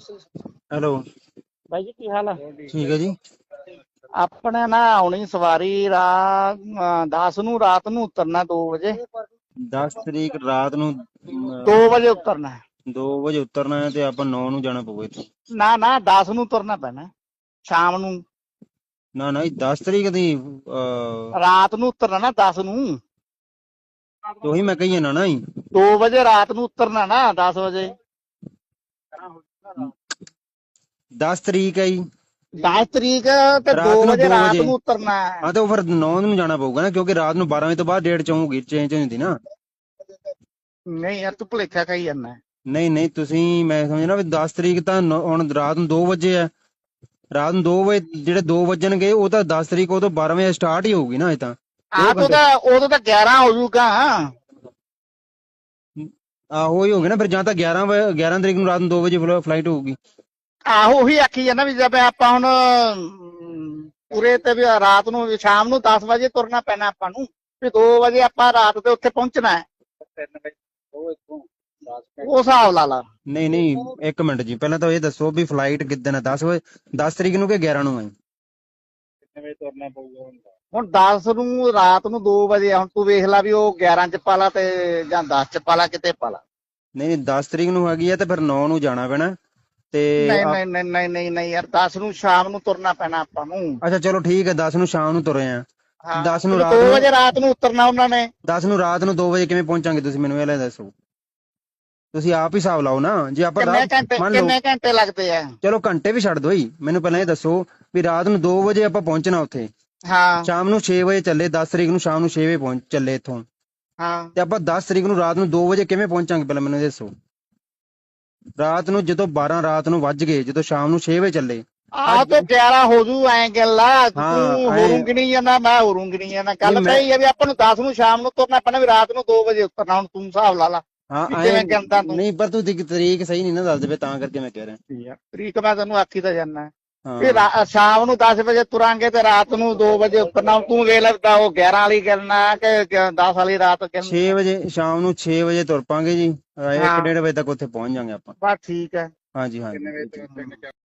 Hello. ਬਾਈ ਜੀ ਕੀ ਹਾਲ ਆ? ਠੀਕ ਹੈ ਜੀ। ਆਪਣੇ ਨਾ ਆਉਣੀ ਸਵਾਰੀ ਰਾਤ 10 ਨੂੰ ਰਾਤ ਨੂੰ ਉਤਰਨਾ 2 ਵਜੇ। 10 ਤਰੀਕ ਰਾਤ ਨੂੰ 2 ਵਜੇ ਉਤਰਨਾ ਹੈ। 2 ਵਜੇ ਉਤਰਨਾ ਹੈ ਤੇ ਆਪਾਂ 9 ਨੂੰ ਜਾਣਾ ਪਊਗਾ ਇੱਥੋਂ। ਨਾ ਨਾ 10 ਨੂੰ ਉਤਰਨਾ ਪੈਣਾ ਸ਼ਾਮ ਨੂੰ। ਨਾ ਨਾ 10 ਤਰੀਕ ਦੀ ਰਾਤ ਨੂੰ ਉਤਰਨਾ ਨਾ 10 ਨੂੰ। ਉਹੀ ਮੈਂ ਕਹੀ ਨਾ ਨਾ ਹੀ 2 ਵਜੇ ਰਾਤ ਨੂੰ ਉਤਰਨਾ ਨਾ 10 ਵਜੇ। 10 ਤਰੀਕ ਹੈ ਜੀ। 10 ਤਰੀਕ ਤੇ ਰਾਤ 2 ਨੂੰ ਵਜੇ ਰਾਤ। ਨੂੰ ਉਤਰਨਾ ਹੈ। ਹਾਂ ਤੇ ਉਹ ਫਿਰ 9 ਨੂੰ ਜਾਣਾ ਪਊਗਾ ਨਾ ਕਿਉਂਕਿ ਰਾਤ ਨੂੰ 12 ਵਜੇ ਤੋਂ ਬਾਅਦ ਡੇਟ ਚਾਹੂਗੀ ਚੇਂਜ ਹੁੰਦੀ ਨਾ। ਨਹੀਂ ਯਾਰ ਤੂੰ ਭੁਲੇਖਾ ਕਹੀ ਜਾਂਦਾ ਨਹੀਂ ਨਹੀਂ ਤੁਸੀਂ ਮੈਂ ਸਮਝਣਾ ਵੀ 10 ਤਰੀਕ ਤਾਂ ਹੁਣ ਰਾਤ ਨੂੰ 2 ਵਜੇ ਹੈ। ਰਾਤ ਨੂੰ 2 ਵਜੇ ਜਿਹੜੇ 2 ਵਜਣਗੇ ਉਹ ਤਾਂ 10 ਤਰੀਕ ਉਹ ਤੋਂ 12 ਵਜੇ ਸਟਾਰਟ ਹੀ ਹੋਊਗੀ ਨਾ ਇਹ ਤਾਂ। ਆ ਤੂੰ ਉਦੋਂ ਤਾਂ 11 ਹੋ ਜਾਊਗਾ ਆਹੋ ਹੀ ਹੋਗੇ ਨਾ ਫਿਰ ਜਾਂ ਤਾਂ 11 ਵਜੇ 11 ਤਰੀਕ ਨੂੰ ਰਾਤ ਨੂੰ 2 ਵਜੇ ਫਲਾਈਟ ਹੋਊਗੀ। ਆਹੋ ਉਹੀ ਆਖੀ ਜਾਂਦਾ ਵੀ ਜਦ ਆਪਾਂ ਹੁਣ ਅਮ, ਪੂਰੇ ਤੇ ਵੀ ਰਾਤ ਨੂੰ ਵੀ ਸ਼ਾਮ ਨੂੰ 10 ਵਜੇ ਤੁਰਨਾ ਪੈਣਾ ਆਪਾਂ ਨੂੰ ਵੀ 2 ਵਜੇ ਆਪਾਂ ਰਾਤ ਤੇ ਉੱਥੇ ਪਹੁੰਚਣਾ ਹੈ। ਉਹ ਹਿਸਾਬ ਲਾ ਲਾ। ਨਹੀਂ ਨਹੀਂ ਇੱਕ ਮਿੰਟ ਜੀ ਪਹਿਲਾਂ ਤਾਂ ਇਹ ਦੱਸੋ ਵੀ ਫਲਾਈਟ ਕਿੱਦਣ ਹੈ 10 ਵਜੇ 10 ਤਰੀਕ ਨੂੰ ਕਿ 11 ਨੂੰ ਹੈ? ਹੁਣ 10 ਨੂੰ ਰਾਤ ਨੂੰ 2 ਵਜੇ ਆ, ਹੁਣ ਤੂੰ ਵੇਖ ਲੈ ਵੀ ਉਹ 11 ਚ ਪਾਲਾ ਤੇ ਜਾਂ 10 ਚ ਪਾਲਾ ਕਿਤੇ ਪਾਲਾ। ਨਹੀਂ ਨਹੀਂ 10 ਤਰੀਕ ਨੂੰ ਹੈਗੀ ਹੈ ਤੇ ਫਿਰ 9 ਨੂੰ ਜਾਣਾ ਪੈਣਾ। ਤੇ ਨਹੀਂ ਆ- ਨਹੀਂ ਨਹੀਂ ਨਹੀਂ ਨਹੀਂ ਨਹੀਂ ਯਾਰ 10 ਨੂੰ ਸ਼ਾਮ ਨੂੰ ਤੁਰਨਾ ਪੈਣਾ ਆਪਾਂ ਨੂੰ। ਅੱਛਾ ਚਲੋ ਠੀਕ ਹੈ 10 ਨੂੰ ਸ਼ਾਮ ਨੂੰ ਤੁਰੇ ਆ। ਹਾਂ 10 ਨੂੰ 2 ਰਾਤ ਨੂੰ ਵਜੇ ਰਾਤ ਨੂੰ ਉਤਰਨਾ ਉਹਨਾਂ ਨੇ। 10 ਨੂੰ ਰਾਤ ਨੂੰ 2 ਵਜੇ ਕਿਵੇਂ ਪਹੁੰਚਾਂਗੇ ਤੁਸੀਂ ਮੈਨੂੰ ਇਹ ਲੈ ਦੱਸੋ। ਤੁਸੀਂ ਆਪ ਹੀ ਹਿਸਾਬ ਲਾਓ ਨਾ ਜੇ ਆਪਾਂ ਕਿੰਨੇ ਰਾਤ ਘੰਟੇ ਮੰਨ ਲਓ ਕਿੰਨੇ ਘੰਟੇ ਲੱਗਦੇ ਆ? ਚਲੋ ਘੰਟੇ ਵੀ ਛੱਡ ਦੋ ਹੀ ਮੈਨੂੰ ਪਹਿਲਾਂ ਇਹ ਦੱਸੋ ਵੀ ਰਾਤ ਨੂੰ 2 ਵਜੇ ਆਪਾਂ ਪਹੁੰਚਣਾ ਉੱਥੇ। ਹਾਂ। ਸ਼ਾਮ ਨੂੰ 6 ਵਜੇ ਚੱਲੇ 10 ਤਰੀਕ ਨੂੰ ਸ਼ਾਮ ਨੂੰ 6 ਵਜੇ ਪਹੁੰਚ ਚੱਲੇ ਇੱਥੋਂ। ਹਾਂ। ਤੇ ਆਪਾਂ 10 ਤਰੀਕ ਨੂੰ ਰਾਤ ਨੂੰ 2 ਵਜੇ ਕਿਵੇਂ ਪਹੁੰਚਾਂਗੇ ਪਹਿਲਾਂ ਮੈਨੂੰ ਇਹ ਦੱਸੋ। ਰਾਤ ਨੂੰ ਜਦੋਂ 12 ਰਾਤ ਨੂੰ ਵੱਜ ਗਏ ਜਦੋਂ ਸ਼ਾਮ ਨੂੰ 6 ਵਜੇ ਚੱਲੇ। ਆਹ ਤੇ 11 ਹੋ ਜੂ ਐ ਗੱਲਾ ਤੂੰ ਐਂ। ਹੋਰੂੰ ਗਿਣੀ ਜਾਂਦਾ ਮੈਂ ਹੋਰੂੰ ਗਿਣੀ ਜਾਂਦਾ। ਗੱਲ ਨਹੀਂ, ਤਾਂ ਇਹ ਹੈ ਵੀ ਆਪਾਂ ਨੂੰ 10 ਨੂੰ ਸ਼ਾਮ ਨੂੰ ਤੁਰਨਾ ਪੈਣਾ ਵੀ ਰਾਤ ਨੂੰ 2 ਵਜੇ ਉਤਰਨਾ ਹੁਣ ਤੂੰ ਹਿਸਾਬ ਲਾ ਲਾ। ਹਾਂ ਵੀ ਕਿਵੇਂ ਕਹਿੰਦਾ ਤੂੰ? ਨਹੀਂ ਪਰ ਤੂੰ ਤਰੀਕ- ਤਰੀਕ ਸਹੀ ਨਹੀਂ ਨਾ ਦੱਸ ਦੇਵੇ ਤਾਂ ਕਰਕੇ ਮੈਂ ਕਹਿ ਰਿਹਾ। ਤਰੀਕ ਮੈਂ ਤੈਨੂੰ ਆਖੀ ਤਾਂ ਜਾਨਾ ਵੀ ਹਾਂ ਰਾ- ਸ਼ਾਮ ਨੂੰ 10 ਵਜੇ ਤੁਰਾਂਗੇ ਤੇ ਰਾਤ ਨੂੰ 2 ਵਜੇ ਉਤਰਨਾ ਹੁਣ ਤੂੰ ਵੇਖ ਲੈ ਤਾਂ ਉਹ 11 ਵਾਲੀ ਕਰਨਾ ਕਿ 10 ਵਾਲੀ ਰਾਤ ਕਰਨਾ 6 ਵਜੇ ਸ਼ਾਮ ਨੂੰ 6 ਵਜੇ ਤੁਰ ਪਾਂਗੇ ਜੀ। ਹਾਂ। 1:30 ਵਜੇ ਤੱਕ ਉੱਥੇ ਪਹੁੰਚ ਜਾਾਂਗੇ ਆਪਾਂ। ਬਸ ਠੀਕ ਹੈ। ਹਾਂਜੀ ਹਾਂਜੀ।